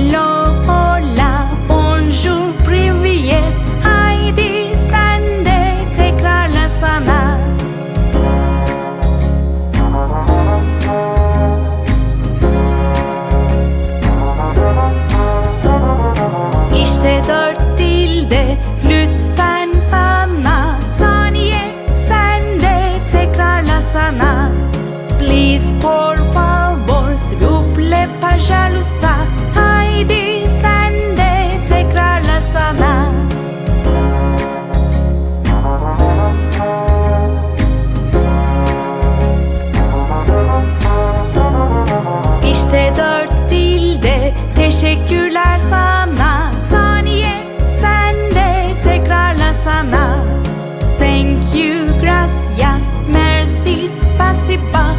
Hello, hola, bonjour, privyet. Haydi sen de tekrarla sana. İşte dört dilde lütfen sana. Saniye sen de tekrarla sana. Please por favor s'il vous plaît pas jalousta espaço e pá